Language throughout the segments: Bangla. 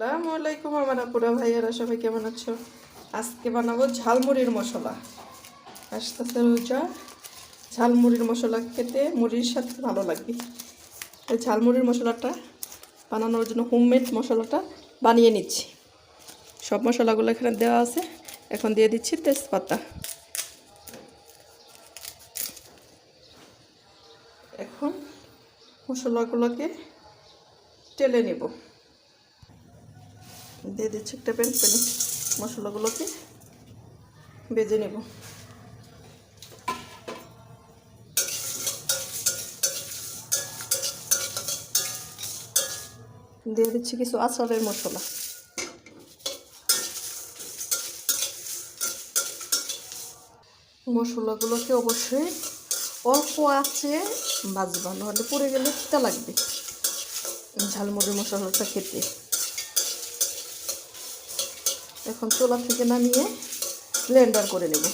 আসসালামু আলাইকুম আমার আপুরা ভাইয়ারা, সবাই কেমন আছো? আজকে বানাবো ঝালমুড়ির মশলা। আসতেছে রোজা। ঝালমুড়ির মশলা খেতে মুড়ির সাথে ভালো লাগবে এই ঝালমুড়ির মশলাটা বানানোর জন্য হোমমেড মশলাটা বানিয়ে নিচ্ছি। সব মশলাগুলো এখানে দেওয়া আছে। এখন দিয়ে দিচ্ছি তেজপাতা। এখন মশলাগুলোকে টেলে নেব। দিয়ে দিচ্ছি একটা প্যান প্যানে মশলাগুলোকে বেজে নেব। দিয়ে দিচ্ছি কিছু আচারের মশলা। মশলাগুলোকে অবশ্যই অল্প আছে বাজবা নাহলে পড়ে গেলে তিতা লাগবে। ঝালমুড়ি মশলাটা খেতে। এখন চোলা থেকে নামিয়ে ব্লেন্ডার করে নেব।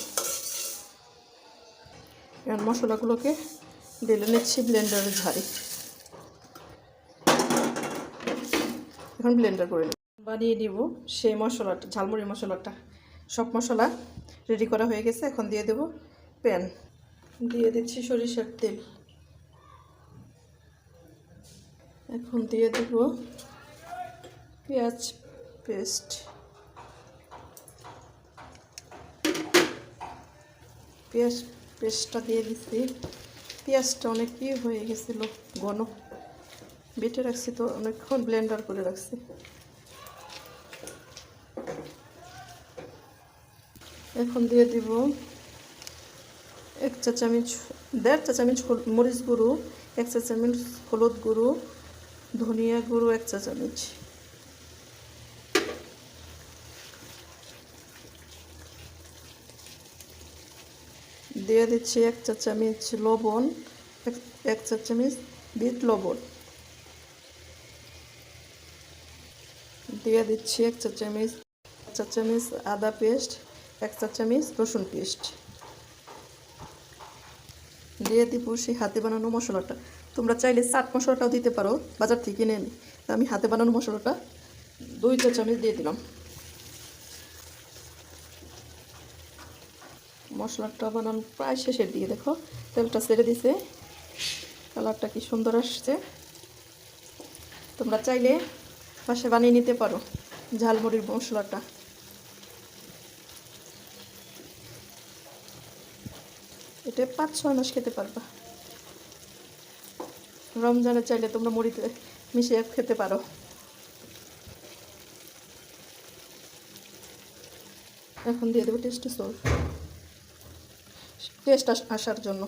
এখন মশলাগুলোকে ঢেলে নিচ্ছি ব্লেন্ডারের ঝাড়ি। এখন ব্লেন্ডার করে নেব। বানিয়ে নিব সেই মশলাটা, ঝালমুড়ি মশলাটা। সব মশলা রেডি করা হয়ে গেছে, এখন দিয়ে দেব প্যান দিয়ে দিচ্ছি সরিষার তেল। এখন দিয়ে দেব পেঁয়াজ পেস্ট। পেঁয়াজ পেস্টটা দিয়ে দিচ্ছি পেঁয়াজটা অনেক হয়ে গেছিল, ঘন। বেটে রাখছি তো, অনেকক্ষণ ব্লেন্ডার করে রাখছি। এখন দিয়ে দিব এক চা চামচ, দেড় চা চামচ মরিচ গুঁড়ো, এক চা চামচ হলুদ গুঁড়ো, ধনিয়া গুঁড়ো, এক চা চামচ। দিয়ে দিচ্ছি এক চা চামচ লবণ, এক- চা চামচ বিট লবণ। দিয়ে দিচ্ছি এক চা চামচ চা চামচ আদা পেস্ট, এক চা চামচ রসুন পেস্ট। দিয়ে দিব সেই হাতে বানানো মশলাটা। তোমরা চাইলে চাট মশলাটাও দিতে পারো, বাজার থেকে কিনে আমি হাতে বানানো মশলাটা দুই চা চামচ দিয়ে দিলাম। মশলাটা বানানো প্রায় শেষের দিকে, দেখো। তেলটা ছেড়ে দিছে। কালারটা কি সুন্দর আসছে। তোমরা চাইলে পাশে বানিয়ে নিতে পারো ঝালমুড়ির মশলাটা। এটা পাঁচ, ছয় মাস খেতে পারবা। রমজানে চাইলে তোমরা মুড়িতে মিশিয়ে খেতে পারো। এখন দিয়ে দেবো টেস্টি সল টেস্ট আসার জন্য।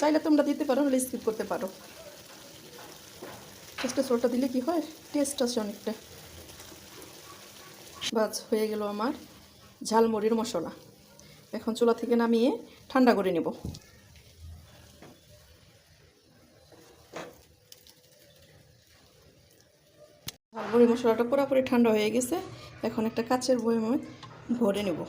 চাইলে তোমরা দিতে পারো, হলে স্কিপ করতে পারো। টেস্টের সোলটা দিলে কি হয়? টেস্ট আসে অনেকটা। বাস, হয়ে গেল আমার ঝালমুড়ির মশলা। এখন চুলা থেকে নামিয়ে ঠান্ডা করে নেব। ঝালমুড়ি মশলাটা পুরোপুরি ঠান্ডা হয়ে গেছে। এখন একটা কাচের বয়মে ভরে নেব।